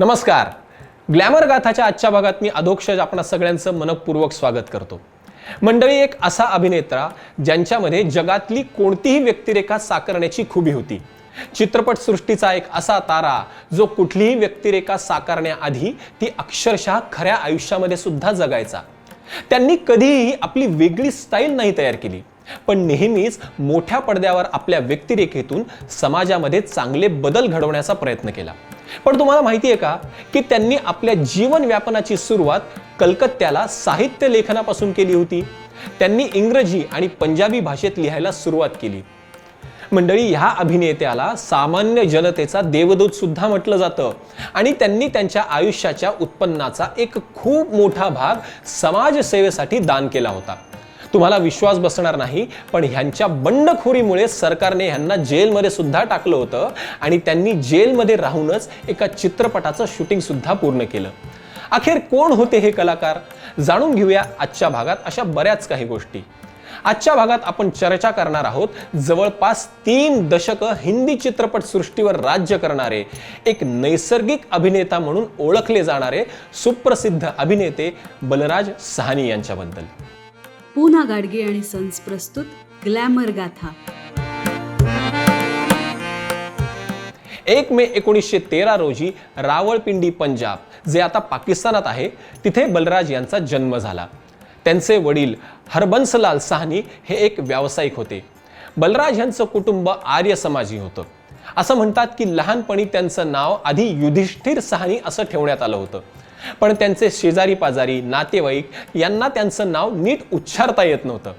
नमस्कार. ग्लॅमर गाथाच्या आजच्या भागात मी अधोक्षज आपणा सगळ्यांचं मनपूर्वक स्वागत करतो. मंडळी एक असा अभिनेता ज्यांच्यामध्ये जगातली कोणतीही व्यक्तिरेखा साकारण्याची खुबी होती. चित्रपटसृष्टीचा एक असा तारा जो कुठलीही व्यक्तिरेखा साकारण्याआधी ती अक्षरशः खऱ्या आयुष्यामध्ये सुद्धा जगायचा. त्यांनी कधीही आपली वेगळी स्टाईल नाही तयार केली पण नेहमीच मोठ्या पडद्यावर आपल्या व्यक्तिरेखेतून समाजामध्ये चांगले बदल घडवण्याचा प्रयत्न केला. पण तुम्हाला माहिती आहे का की त्यांनी आपल्या जीवन व्यापनाची सुरुवात कलकत्त्याला साहित्य लेखनापासून केली होती. त्यांनी इंग्रजी आणि पंजाबी भाषेत लिहायला सुरुवात केली. मंडळी ह्या अभिनेत्याला सामान्य जनतेचा देवदूत सुद्धा म्हटलं जातं. आणि त्यांनी त्यांच्या आयुष्याच्या उत्पन्नाचा एक खूप मोठा भाग समाजसेवेसाठी दान केला होता. तुम्हाला विश्वास बसणार नाही पण ह्यांच्या बंडखोरीमुळे सरकारने ह्यांना जेलमध्ये सुद्धा टाकलं होतं आणि त्यांनी जेलमध्ये राहूनच एका चित्रपटाचं शूटिंग सुद्धा पूर्ण केलं. अखेर कोण होते हे कलाकार? जाणून घेऊया आजच्या भागात अशा बऱ्याच काही गोष्टी. आजच्या भागात आपण चर्चा करणार आहोत जवळपास तीन दशकं हिंदी चित्रपट सृष्टीवर राज्य करणारे एक नैसर्गिक अभिनेता म्हणून ओळखले जाणारे सुप्रसिद्ध अभिनेते बलराज सहानी यांच्याबद्दल. पूना गाडगे आणि सन्स प्रस्तुत ग्लॅमर गाथा. एक मे एकोणीसशे तेरा रोजी रावळपिंडी पंजाब जे आता पाकिस्तानात आहे तिथे बलराज यांचा जन्म झाला. त्यांचे वडील हरबंसलाल साहनी हे एक व्यावसायिक होते. बलराज यांचं कुटुंब आर्य समाजी होतं. असं म्हणतात की लहानपणी त्यांचं नाव आधी युधिष्ठिर साहनी असं ठेवण्यात आलं होतं. पण त्यांचे शेजारी पाजारी नातेवाईक यांना त्यांचं नाव नीट उच्चारता येत नव्हतं.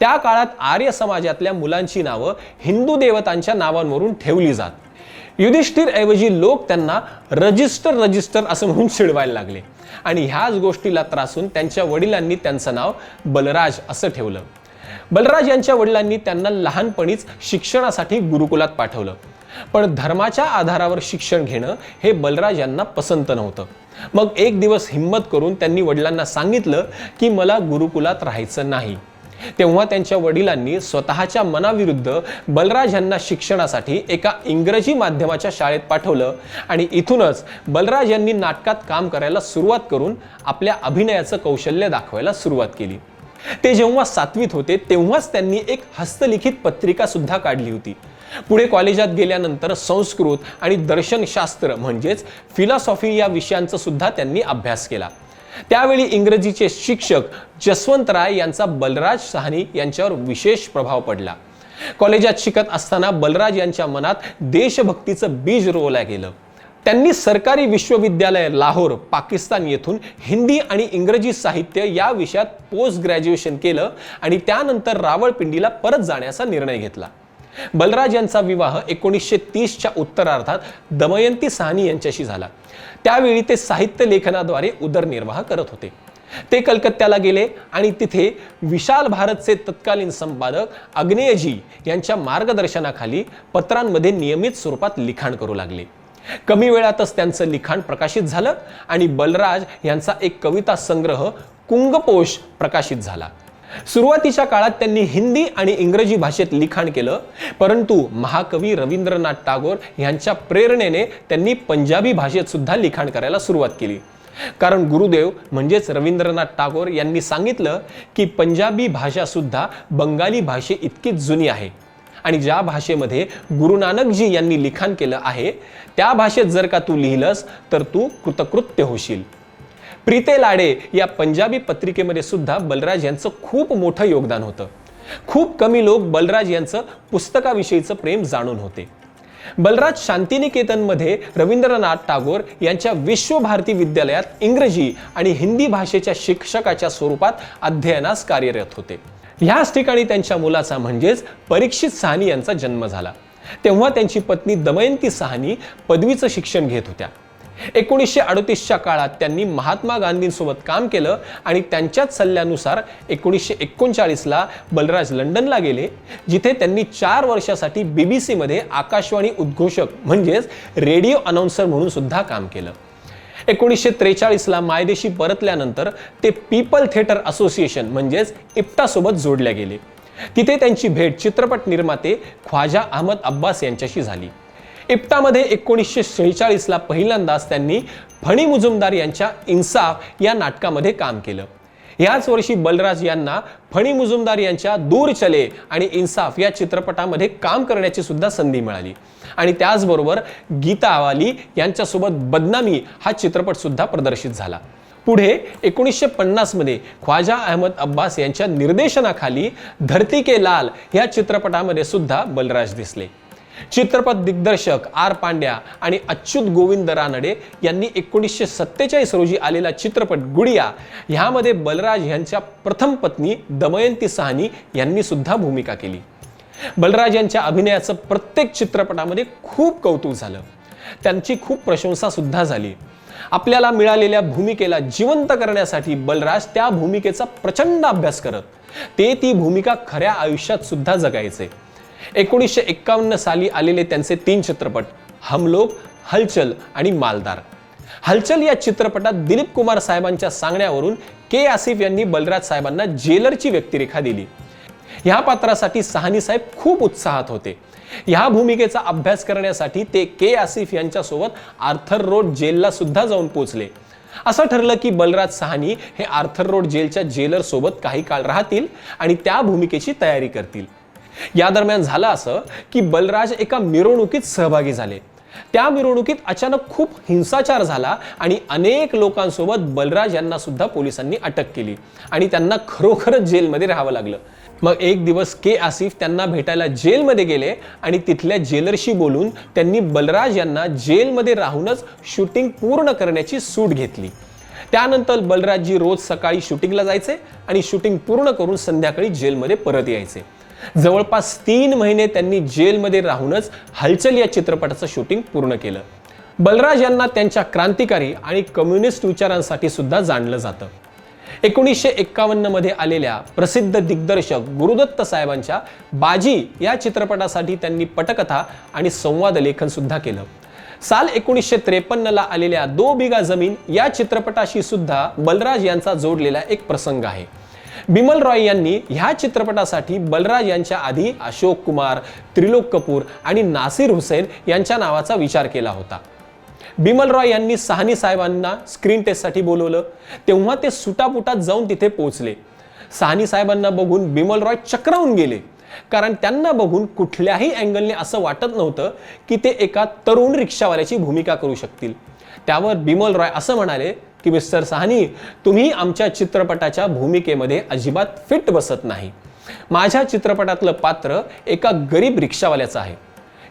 त्या काळात आर्य समाजातल्या मुलांची नावं हिंदू देवतांच्या नावांवरून ठेवली जात. युधिष्ठिर ऐवजी लोक त्यांना रजिस्टर रजिस्टर असं म्हणून चिडवायला लागले. आणि ह्याच गोष्टीला त्रासून त्यांच्या वडिलांनी त्यांचं नाव बलराज असं ठेवलं. बलराज यांच्या वडिलांनी त्यांना लहानपणीच शिक्षणासाठी गुरुकुलात पाठवलं. पण धर्माच्या आधारावर शिक्षण घेणं हे बलराज यांना पसंत नव्हतं. मग एक दिवस हिंमत करून त्यांनी वडिलांना सांगितलं की मला गुरुकुलात राहायचं नाही. तेव्हा त्यांच्या वडिलांनी स्वतःच्या मनाविरुद्ध बलराज यांना शिक्षणासाठी एका इंग्रजी माध्यमाच्या शाळेत पाठवलं आणि इथूनच बलराज यांनी नाटकात काम करायला सुरुवात करून आपल्या अभिनयाचं कौशल्य दाखवायला सुरुवात केली. ते जेव्हा सातवीत होते तेव्हाच त्यांनी एक हस्तलिखित पत्रिका सुद्धा काढली होती. पुढे कॉलेजात गेल्यानंतर संस्कृत आणि दर्शनशास्त्र म्हणजेच फिलॉसॉफी या विषयांचा सुद्धा त्यांनी अभ्यास केला. त्यावेळी इंग्रजीचे शिक्षक जसवंत राय यांचा बलराज सहानी यांच्यावर विशेष प्रभाव पडला. कॉलेजात शिकत असताना बलराज यांच्या मनात देशभक्तीचं बीज रोवलं गेलं. त्यांनी सरकारी विश्वविद्यालय लाहोर पाकिस्तान येथून हिंदी आणि इंग्रजी साहित्य या विषयात पोस्ट ग्रॅज्युएशन केलं आणि त्यानंतर रावळपिंडीला परत जाण्याचा निर्णय घेतला. बलराज यांचा विवाह एकोणीसशे तीसच्या उत्तरार्धात दमयंती साहनी यांच्याशी झाला. त्यावेळी ते साहित्य लेखनाद्वारे उदरनिर्वाह करत होते. ते कलकत्त्याला गेले आणि तिथे विशाल भारतचे तत्कालीन संपादक अग्नेयजी यांच्या मार्गदर्शनाखाली पत्रांमध्ये नियमित स्वरूपात लिखाण करू लागले. कमी वेळातच त्यांचं लिखाण प्रकाशित झालं आणि बलराज यांचा एक कविता संग्रह कुंगपोष प्रकाशित झाला. सुरुवातीच्या काळात त्यांनी हिंदी आणि इंग्रजी भाषेत लिखाण केलं परंतु महाकवी रवींद्रनाथ टागोर यांच्या प्रेरणेने त्यांनी पंजाबी भाषेत सुद्धा लिखाण करायला सुरुवात केली. कारण गुरुदेव म्हणजेच रवींद्रनाथ टागोर यांनी सांगितलं की पंजाबी भाषा सुद्धा बंगाली भाषे इतकीच जुनी आहे. आणि ज्या भाषेमध्ये गुरु नानकजी यांनी लिखाण केलं आहे त्या भाषेत जर का तू लिहिलंस तर तू कृतकृत्य होशील. प्रीते लाडे या पंजाबी पत्रिकेमध्ये सुद्धा बलराज यांचं खूप मोठं योगदान होतं. खूप कमी लोक बलराज यांचं पुस्तकाविषयीचं प्रेम जाणून होते. बलराज शांतिनिकेतनमध्ये रवींद्रनाथ टागोर यांच्या विश्वभारती विद्यालयात इंग्रजी आणि हिंदी भाषेच्या शिक्षकाच्या स्वरूपात अध्ययनास कार्यरत होते. ह्याच ठिकाणी त्यांच्या मुलाचा म्हणजेच परीक्षित साहनी यांचा जन्म झाला. तेव्हा त्यांची पत्नी दमयंती साहनी पदवीचं शिक्षण घेत होत्या. एकोणीसशे अडतीसच्या काळात त्यांनी महात्मा गांधींसोबत काम केलं आणि त्यांच्याच सल्ल्यानुसार एकोणीसशे एकोणचाळीसला बलराज लंडनला गेले जिथे त्यांनी चार वर्षासाठी बी बी सीमध्ये आकाशवाणी उद्घोषक म्हणजेच रेडिओ अनाऊन्सर म्हणून सुद्धा काम केलं. एकोणीसशे त्रेचाळीसला मायदेशी परतल्यानंतर ते पीपल थिएटर असोसिएशन म्हणजेच इप्टासोबत जोडल्या गेले. तिथे त्यांची भेट चित्रपट निर्माते ख्वाजा अहमद अब्बास यांच्याशी झाली. इप्टामध्ये एकोणीसशे शेहेचाळीसला पहिल्यांदाच त्यांनी फणी मुजुमदार यांच्या इन्साफ या नाटकामध्ये काम केलं. याच वर्षी बलराज यांना फणी मुजुमदार यांच्या दूर चले आणि इन्साफ या चित्रपटामध्ये काम करण्याची सुद्धा संधी मिळाली. आणि त्याचबरोबर गीता आवाली यांच्यासोबत बदनामी हा चित्रपट सुद्धा प्रदर्शित झाला. पुढे एकोणीसशे पन्नासमध्ये ख्वाजा अहमद अब्बास यांच्या निर्देशनाखाली धरती के लाल या चित्रपटामध्ये सुद्धा बलराज दिसले. चित्रपट दिग्दर्शक आर पांड्या आणि अच्युत गोविंद रानडे यांनी एकोणीसशे सत्तेचाळीस रोजी आलेला चित्रपट गुडिया ह्यामध्ये बलराज यांच्या प्रथम पत्नी दमयंती सहानी यांनी सुद्धा भूमिका केली. बलराज यांच्या अभिनयाचं प्रत्येक चित्रपटामध्ये खूप कौतुक झालं. त्यांची खूप प्रशंसा सुद्धा झाली. आपल्याला मिळालेल्या भूमिकेला जिवंत करण्यासाठी बलराज त्या भूमिकेचा प्रचंड अभ्यास करत ते ती भूमिका खऱ्या आयुष्यात सुद्धा जगायचे. एकोणीसशे एक्कावन्न साली आलेले त्यांचे तीन चित्रपट हमलोक हलचल आणि मालदार. हलचल या चित्रपटात दिलीप कुमार साहेबांच्या सांगण्यावरून के आसिफ यांनी बलराज साहेबांना जेलरची व्यक्तिरेखा दिली. ह्या पात्रासाठी सहानी साहेब खूप उत्साहात होते. ह्या भूमिकेचा अभ्यास करण्यासाठी ते के आसिफ यांच्यासोबत आर्थर रोड जेलला सुद्धा जाऊन पोहोचले असं ठरलं की बलराज सहानी हे आर्थर रोड जेलच्या जेलर सोबत काही काळ राहतील आणि त्या भूमिकेची तयारी करतील. या दरम्यान झालं असं की बलराज एका मिरवणुकीत सहभागी झाले. त्या मिरवणुकीत अचानक खूप हिंसाचार झाला आणि अनेक लोकांसोबत बलराज यांना सुद्धा पोलिसांनी अटक केली आणि त्यांना खरोखरच जेलमध्ये राहावं लागलं. मग एक दिवस के आसिफ त्यांना भेटायला जेलमध्ये गेले आणि तिथल्या जेलरशी बोलून त्यांनी बलराज यांना जेलमध्ये राहूनच शूटिंग पूर्ण करण्याची सूट घेतली. त्यानंतर बलराजजी रोज सकाळी शूटिंगला जायचे आणि शूटिंग पूर्ण करून संध्याकाळी जेलमध्ये परत यायचे. जवळपास तीन महिने त्यांनी जेलमध्ये राहूनच हलचल या चित्रपटाचं शूटिंग पूर्ण केलं. बलराज यांना त्यांच्या क्रांतिकारी आणि कम्युनिस्ट विचारांसाठी सुद्धा जाणलं जातं. एकोणीसशे एक्कावन्नमध्ये आलेल्या प्रसिद्ध दिग्दर्शक गुरुदत्त साहेबांच्या बाजी या चित्रपटासाठी त्यांनी पटकथा आणि संवाद लेखन सुद्धा केलं. साल एकोणीसशे त्रेपन्नला आलेल्या दो बिगा जमीन या चित्रपटाशी सुद्धा बलराज यांचा जोडलेला एक प्रसंग आहे. बिमल रॉय यांनी ह्या चित्रपटासाठी बलराज यांच्या आधी अशोक कुमार त्रिलोक कपूर आणि नासिर हुसेन यांच्या नावाचा विचार केला होता. बिमल रॉय यांनी सहानी साहेबांना स्क्रीन टेस्टसाठी बोलवलं. तेव्हा ते सुटापुटात जाऊन तिथे पोहोचले. सहानी साहेबांना बघून बिमल रॉय चक्रावून गेले. कारण त्यांना बघून कुठल्याही अँगलने असं वाटत नव्हतं की ते एका तरुण रिक्षावाल्याची भूमिका करू शकतील. त्यावर बिमल रॉय असं म्हणाले की मिस्टर सहानी तुम्ही आमच्या चित्रपटाच्या भूमिकेमध्ये अजिबात फिट बसत नाही. माझ्या चित्रपटातलं पात्र एका गरीब रिक्षावाल्याचं आहे.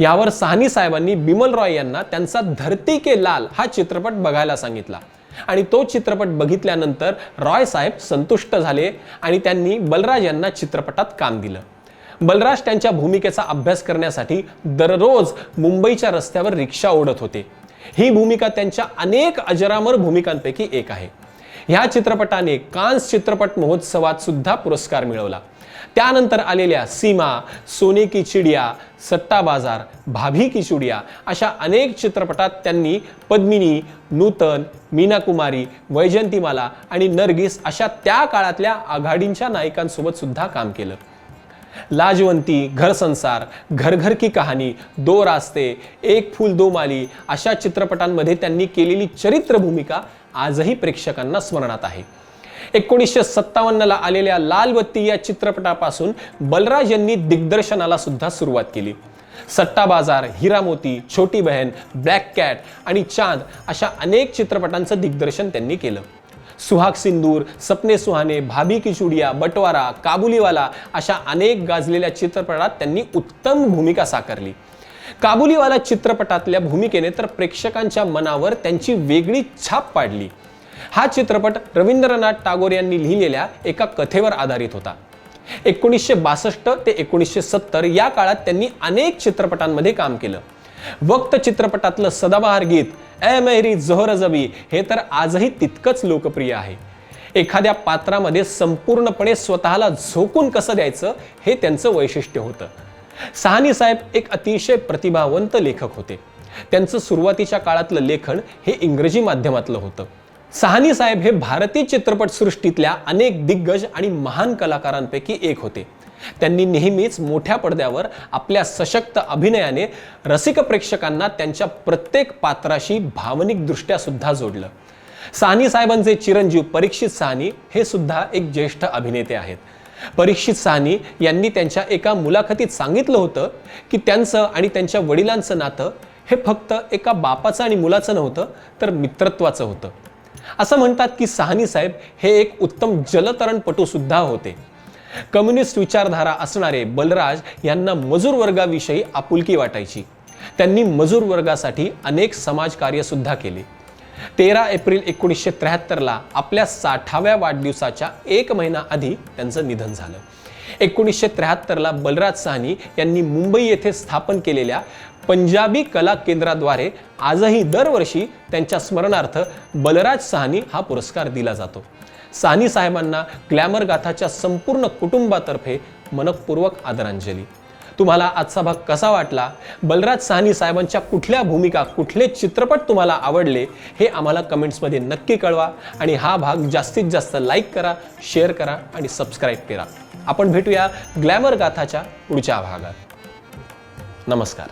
यावर साहनी साहेबांनी बिमल रॉय यांना त्यांचा धरती के लाल हा चित्रपट बघायला सांगितला. आणि तो चित्रपट बघितल्यानंतर रॉय साहेब संतुष्ट झाले आणि त्यांनी बलराज यांना चित्रपटात काम दिलं. बलराज त्यांच्या भूमिकेचा अभ्यास करण्यासाठी दररोज मुंबईच्या रस्त्यावर रिक्षा ओढत होते. ही भूमिका त्यांच्या अनेक अजरामर भूमिकांपैकी एक आहे. ह्या चित्रपटाने कान्स चित्रपट महोत्सवात सुद्धा पुरस्कार मिळवला. त्यानंतर आलेल्या सीमा सोने की चिडिया सट्टा बाजार भाभी की चुडिया अशा अनेक चित्रपटात त्यांनी पद्मिनी नूतन मीना कुमारी वैजंतीमाला आणि नर्गिस अशा त्या काळातल्या आघाडींच्या नायिकांसोबत सुद्धा काम केलं. लाजवंती घर संसार घर घर की कहाणी दो रास्ते एक फूल दो माली अशा चित्रपटांमध्ये त्यांनी केलेली चरित्र भूमिका आजही प्रेक्षकांना स्मरणात आहे. एकोणीसशे सत्तावन्नला आलेल्या लालबत्ती या चित्रपटापासून बलराज यांनी दिग्दर्शनाला सुद्धा सुरुवात केली. सट्टा बाजार हिरामोती छोटी बहन ब्लॅक कॅट आणि चांद अशा अनेक चित्रपटांचं दिग्दर्शन त्यांनी केलं. सुहाग सिंदूर सपने सुहाने भाभी की चुडिया बटवारा काबुलीवाला अशा अनेक गाजलेल्या चित्रपटात त्यांनी उत्तम भूमिका साकारली. काबुलीवाला चित्रपटातल्या भूमिकेने तर प्रेक्षकांच्या मनावर त्यांची वेगळी छाप पाडली. हा चित्रपट रवींद्रनाथ टागोर यांनी लिहिलेल्या एका कथेवर आधारित होता. एकोणीसशे बासष्ट ते एकोणीसशे सत्तर या काळात त्यांनी अनेक चित्रपटांमध्ये काम केलं. वक्त चित्रपटातलं सदाबहार गीत ए मेहरी जोहर जबी हे तर आजही तितकंच लोकप्रिय आहे. एखाद्या पात्रामध्ये संपूर्णपणे स्वतःला झोकून कसं द्यायचं हे त्यांचं वैशिष्ट्य होतं. सहानी साहेब एक अतिशय प्रतिभावंत लेखक होते. त्यांचं सुरुवातीच्या काळातलं लेखन हे इंग्रजी माध्यमातलं होतं. सहानी साहेब हे भारतीय चित्रपटसृष्टीतल्या अनेक दिग्गज आणि महान कलाकारांपैकी एक होते. त्यांनी नेहमीच मोठ्या पडद्यावर आपल्या सशक्त अभिनयाने रसिक प्रेक्षकांना त्यांच्या प्रत्येक पात्राशी भावनिकदृष्ट्या सुद्धा जोडलं. साहनी साहेबांचे चिरंजीव परीक्षित साहनी हे सुद्धा एक ज्येष्ठ अभिनेते आहेत. परीक्षित साहनी यांनी त्यांच्या एका मुलाखतीत सांगितलं होतं की त्यांचं आणि त्यांच्या वडिलांचं नातं हे फक्त एका बापाचं आणि मुलाचं नव्हतं तर मित्रत्वाचं होतं. असं म्हणतात की साहनी साहेब हे एक उत्तम जलतरणपटू सुद्धा होते. कम्युनिस्ट विचारधारा असणारे बलराज यांना मजूर वर्गाविषयी आपुलकी वाटायची. त्यांनी मजूर वर्गासाठी अनेक समाजकार्य सुद्धा केले. तेरा एप्रिल एकोणीसशे त्र्याहत्तरला आपल्या साठाव्या वाढदिवसाच्या एक महिना आधी त्यांचं निधन झालं. एकोणीसशे त्र्याहत्तरला बलराज साहनी यांनी मुंबई येथे स्थापन केलेल्या पंजाबी कला केंद्राद्वारे आजही दरवर्षी त्यांच्या स्मरणार्थ बलराज साहनी हा पुरस्कार दिला जातो. सानी साहेबांना ग्लॅमर गाथाच्या संपूर्ण कुटुंबातर्फे मनपूर्वक आदरांजली. तुम्हाला आजचा भाग कसा वाटला? बलराज साहनी साहेबांच्या कुठल्या भूमिका कुठले चित्रपट तुम्हाला आवडले हे आम्हाला कमेंट्समध्ये नक्की कळवा आणि हा भाग जास्तीत जास्त लाईक करा शेअर करा आणि सबस्क्राईब करा. आपण भेटूया ग्लॅमर गाथाच्या पुढच्या भागात. नमस्कार.